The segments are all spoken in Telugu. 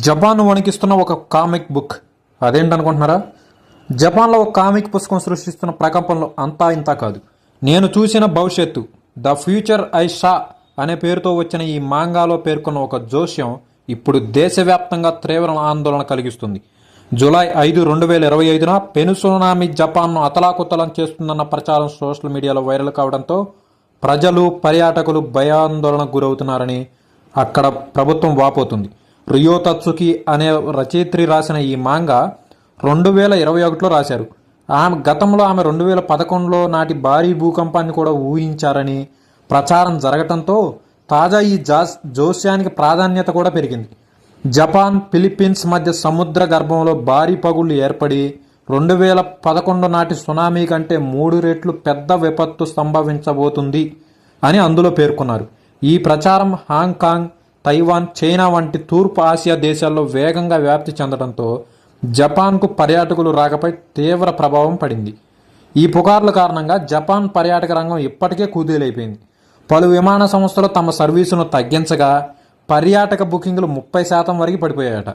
జపాన్ వణికిస్తున్న ఒక కామిక్ బుక్ అదేంటనుకుంటున్నారా? జపాన్లో ఒక కామిక్ పుస్తకం సృష్టిస్తున్న ప్రకంపనలు అంతా ఇంతా కాదు. నేను చూసిన భవిష్యత్తు ద ఫ్యూచర్ ఐ షా అనే పేరుతో వచ్చిన ఈ మాంగాలో పేర్కొన్న ఒక జోస్యం ఇప్పుడు దేశవ్యాప్తంగా తీవ్ర ఆందోళన కలిగిస్తుంది. జూలై ఐదు రెండు వేల ఇరవై ఐదున పెనుసునామి జపాన్ను అతలాకుతలం చేస్తుందన్న ప్రచారం సోషల్ మీడియాలో వైరల్ కావడంతో ప్రజలు పర్యాటకులు భయాందోళనకు గురవుతున్నారని అక్కడ ప్రభుత్వం వాపోతుంది. రియో తత్సుకి అనే రచయిత్రి రాసిన ఈ మాంగా రెండు వేల ఇరవై ఒకటిలో రాశారు. ఆమె గతంలో ఆమె రెండు వేల పదకొండులో నాటి భారీ భూకంపాన్ని కూడా ఊహించారని ప్రచారం జరగటంతో తాజా ఈ జాస్ జోస్యానికి ప్రాధాన్యత కూడా పెరిగింది. జపాన్ ఫిలిప్పీన్స్ మధ్య సముద్ర గర్భంలో భారీ పగుళ్ళు ఏర్పడి రెండు వేల పదకొండు నాటి సునామీ కంటే మూడు రెట్లు పెద్ద విపత్తు సంభవించబోతుంది అని అందులో పేర్కొన్నారు. ఈ ప్రచారం హాంకాంగ్ తైవాన్ చైనా వంటి తూర్పు ఆసియా దేశాల్లో వేగంగా వ్యాప్తి చెందడంతో జపాన్కు పర్యాటకులు రాకపై తీవ్ర ప్రభావం పడింది. ఈ పుకార్ల కారణంగా జపాన్ పర్యాటక రంగం ఇప్పటికే కుదేలైపోయింది. పలు విమాన సంస్థలు తమ సర్వీసును తగ్గించగా పర్యాటక బుకింగ్లు ముప్పై శాతం వరకు పడిపోయాయట.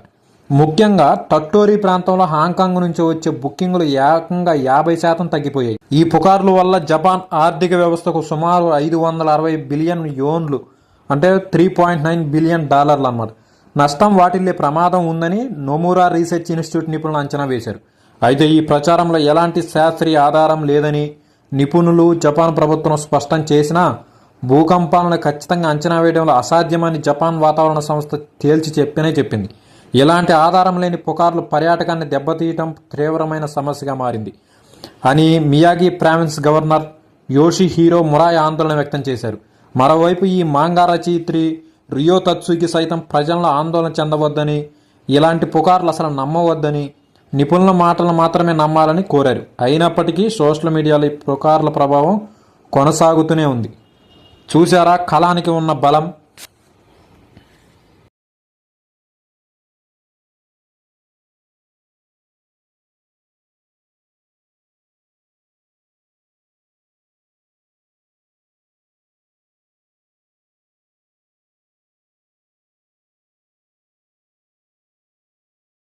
ముఖ్యంగా టట్టోరీ ప్రాంతంలో హాంకాంగ్ నుంచి వచ్చే బుకింగ్లు ఏకంగా యాభై శాతం తగ్గిపోయాయి. ఈ పుకార్ల వల్ల జపాన్ ఆర్థిక వ్యవస్థకు సుమారు ఐదు వందల అరవై బిలియన్ యోన్లు అంటే త్రీ పాయింట్ నైన్ బిలియన్ డాలర్లు అన్నమాట నష్టం వాటిల్లే ప్రమాదం ఉందని నొమూరా రీసెర్చ్ ఇన్స్టిట్యూట్ నిపుణులు అంచనా వేశారు. అయితే ఈ ప్రచారంలో ఎలాంటి శాస్త్రీయ ఆధారం లేదని నిపుణులు జపాన్ ప్రభుత్వం స్పష్టం చేసినా భూకంపాలను ఖచ్చితంగా అంచనా వేయడంలో అసాధ్యమని జపాన్ వాతావరణ సంస్థ తేల్చి చెప్పినే చెప్పింది. ఇలాంటి ఆధారం లేని పుకార్లు పర్యాటకాన్ని దెబ్బతీయటం తీవ్రమైన సమస్యగా మారింది అని Miyagi province governor Yoshihiro Murai ఆందోళన వ్యక్తం చేశారు. మరోవైపు ఈ మాంగా రచయిత్రి రియో తత్సుకి సైతం ప్రజలను ఆందోళన చెందవద్దని ఇలాంటి పుకార్లు అసలు నమ్మవద్దని నిపుణుల మాటలు మాత్రమే నమ్మాలని కోరారు. అయినప్పటికీ సోషల్ మీడియాలో ఈ పుకార్ల ప్రభావం కొనసాగుతూనే ఉంది. చూసారా కళానికి ఉన్న బలం